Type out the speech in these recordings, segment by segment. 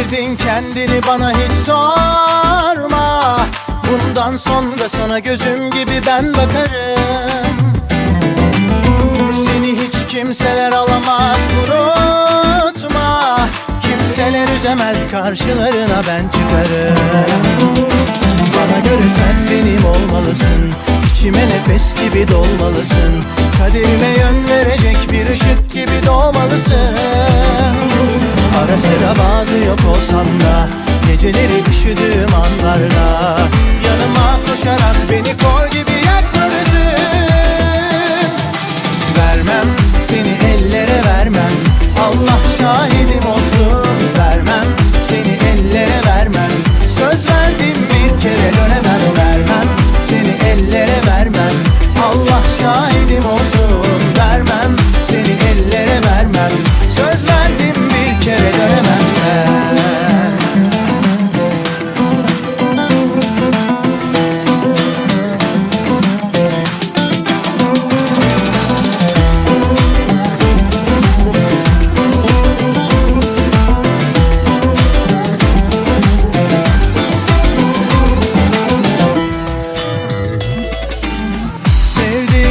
Sevdirdin kendini bana hiç sorma. Bundan sonra sana gözüm gibi ben bakarım. Seni hiç kimseler alamaz kurutma Kimseler üzemez karşılarına ben çıkarım. Bana göre sen benim olmalısın. İçime nefes gibi dolmalısın. Kaderime yön verecek bir ışık gibi doğmalısın Ara sıra bazı yok olsam da Geceleri üşüdüğüm anlarda Yanıma koşarak beni kol gibi yakmalısın Vermem seni ellere vermem. Allah şahidim olsun. Vermem seni ellere vermem. Söz verdim bir kere dönemem. Vermem seni ellere vermem. Allah şahidim olsun. Vermem seni ellere vermem. Söz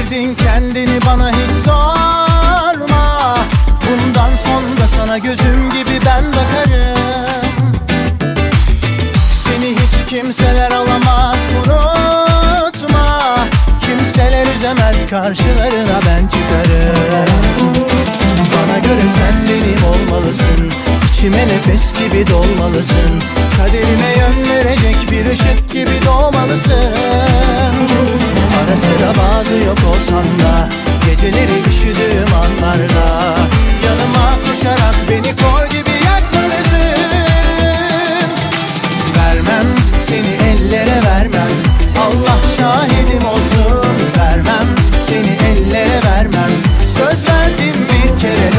Sevdirdin kendini bana hiç sorma. Bundan sonra sana gözüm gibi ben bakarım. Seni hiç kimseler alamaz unutma. Kimseler üzemez karşılarına ben çıkarım. Bana göre sen benim olmalısın. İçime nefes gibi dolmalısın. Kaderime yön verecek bir ışık gibi doğmalısın Ara sıra bazı yok olsan da Geceleri üşüdüğüm anlarda Yanıma koşarak beni koy gibi yakmalısın. Vermem seni ellere vermem Allah şahidim olsun. Vermem seni ellere vermem Söz verdim bir kere.